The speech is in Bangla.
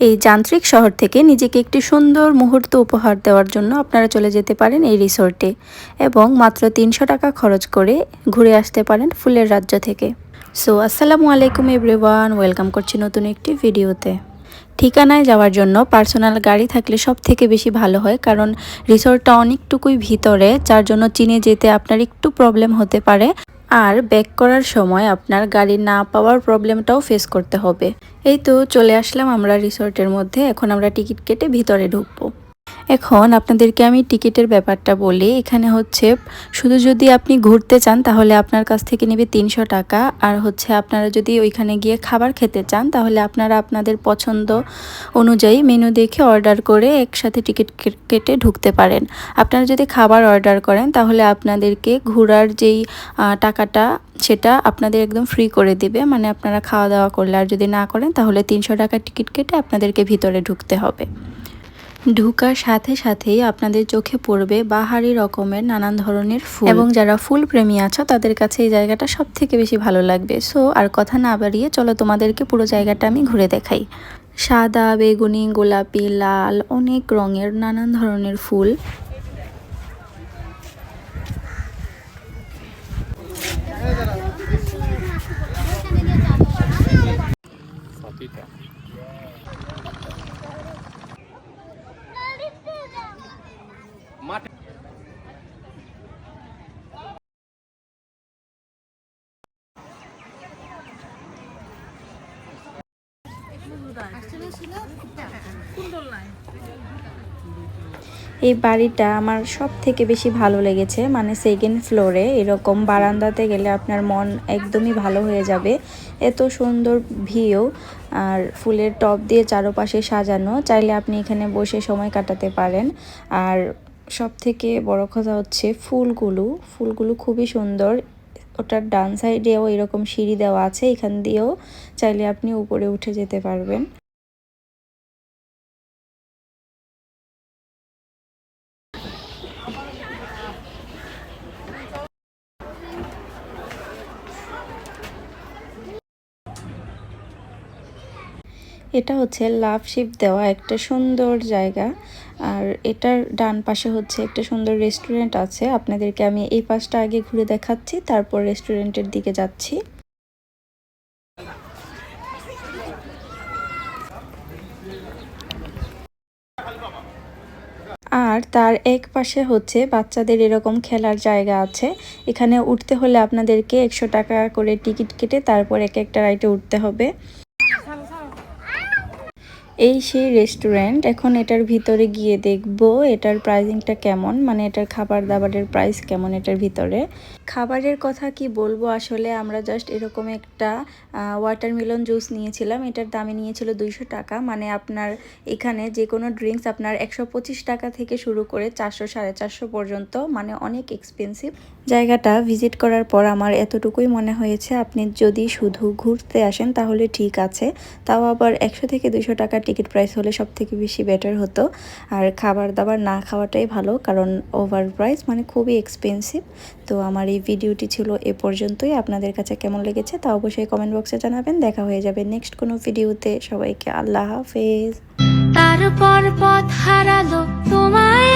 এই যান্ত্রিক শহর থেকে নিজেকে একটি সুন্দর মুহূর্ত উপহার দেওয়ার জন্য আপনারা চলে যেতে পারেন এই রিসোর্টে এবং মাত্র তিনশো টাকা খরচ করে ঘুরে আসতে পারেন ফুলের রাজ্য থেকে। সো আসসালামু আলাইকুম এভরিওয়ান ওয়েলকাম করছি নতুন একটি ভিডিওতে। ঠিকানায় যাওয়ার জন্য পার্সোনাল গাড়ি থাকলে সব থেকে বেশি ভালো হয় কারণ রিসোর্টটা অনেকটুকুই ভিতরে, যার জন্য চিনে যেতে আপনার একটু প্রবলেম হতে পারে। আর ব্যাক করার সময় আপনার গাড়ি না পাওয়ার প্রবলেমটাও ফেস করতে হবে। এই তো চলে আসলাম আমরা রিসর্টের মধ্যে, এখন আমরা টিকিট কেটে ভিতরে ঢুকবো। এখন আপনাদেরকে আমি টিকিটের ব্যাপারটা বলি। এখানে হচ্ছে, শুধু যদি আপনি ঘুরতে চান, তাহলে আপনার কাছ থেকে নেবে তিনশো টাকা। আর হচ্ছে, আপনারা যদি ওইখানে গিয়ে খাবার খেতে চান, তাহলে আপনারা আপনাদের পছন্দ অনুযায়ী মেনু দেখে অর্ডার করে একসাথে টিকিট কেটে ঢুকতে পারেন। আপনারা যদি খাবার অর্ডার করেন, তাহলে আপনাদেরকে ঘোরার যেই টাকাটা, সেটা আপনাদের একদম ফ্রি করে দিবে। মানে আপনারা খাওয়া দাওয়া করলে, আর যদি না করেন, তাহলে তিনশো টাকা টিকিট কেটে আপনাদেরকে ভিতরে ঢুকতে হবে। ঢুকার সাথে সাথেই আপনাদের চোখে পড়বে বাহারি রকমের নানান ধরনের ফুল। এবং যারা ফুল প্রেমী আছো, তাদের কাছে এই জায়গাটা সব থেকে বেশি ভালো লাগবে। সো, আর কথা না বাড়িয়ে চলো তোমাদেরকে পুরো জায়গাটা আমি ঘুরে দেখাই। সাদা, বেগুনি, গোলাপি, লাল, অনেক রঙের নানান ধরনের ফুল। মাঠে এই বাড়িটা আমার সব থেকে বেশি ভালো লেগেছে মানে সেকেন্ড ফ্লোরে এরকম বারান্দাতে গেলে আপনার মন একদমই ভালো হয়ে যাবে। এত সুন্দর ভিউ, আর ফুলের টব দিয়ে চারপাশে সাজানো। চাইলে আপনি এখানে বসে সময় কাটাতে পারেন। আর সব থেকে বড় কথা হচ্ছে ফুলগুলো ফুলগুলো খুবই সুন্দর। ওটার ডান সাইডেও এরকম সিঁড়ি দেওয়া আছে, এখান দিয়েও চাইলে আপনি উপরে উঠে যেতে পারবেন। এটা হচ্ছে লাভ শিপ দেওয়া একটা সুন্দর জায়গা। আর এটার ডান পাশে হচ্ছে একটা সুন্দর রেস্টুরেন্ট আছে। আপনাদেরকে আমি এই পাশটা আগে ঘুরে দেখাচ্ছি, তারপর রেস্টুরেন্টের দিকে যাচ্ছি। আর তার এক পাশে হচ্ছে বাচ্চাদের এরকম খেলার জায়গা আছে। এখানে উঠতে হলে আপনাদেরকে একশো টাকা করে টিকিট কেটে তারপর এক একটা রাইটে উঠতে হবে। এই সেই রেস্টুরেন্ট এখন এটার ভিতরে গিয়ে দেখব এটার প্রাইসিংটা কেমন মানে এটার খাবার দাবারের প্রাইস কেমন এটার ভিতরে। খাবারের কথা কি বলব? আসলে আমরা জাস্ট এরকম একটা ওয়াটারমেলন জুস নিয়েছিলাম, এটার দামে নিয়েছিল দুইশো টাকা। মানে আপনার এখানে যে কোনো ড্রিঙ্কস আপনার একশো পঁচিশ টাকা থেকে শুরু করে চারশো, সাড়ে চারশো পর্যন্ত মানে অনেক এক্সপেন্সিভ জায়গাটা ভিজিট করার পর আমার এতটুকুই মনে হয়েছে, আপনি যদি শুধু ঘুরতে আসেন তাহলে ঠিক আছে। তাও আবার একশো থেকে দুশো টাকা টিকিট প্রাইস হলে সব থেকে বেশি বেটার হতো। আর খাবার দাবার না খাওয়াটাই ভালো, কারণ ওভার প্রাইস মানে খুবই এক্সপেন্সিভ তো আমার এই ভিডিওটি ছিল এ পর্যন্তই। আপনাদের কাছে কেমন লেগেছে তা অবশ্যই কমেন্ট বক্সে জানাবেন। দেখা হয়ে যাবে নেক্সট কোনো ভিডিওতে সবাইকে আল্লাহ হাফেজ। তারপর পথ হারালো তোমায়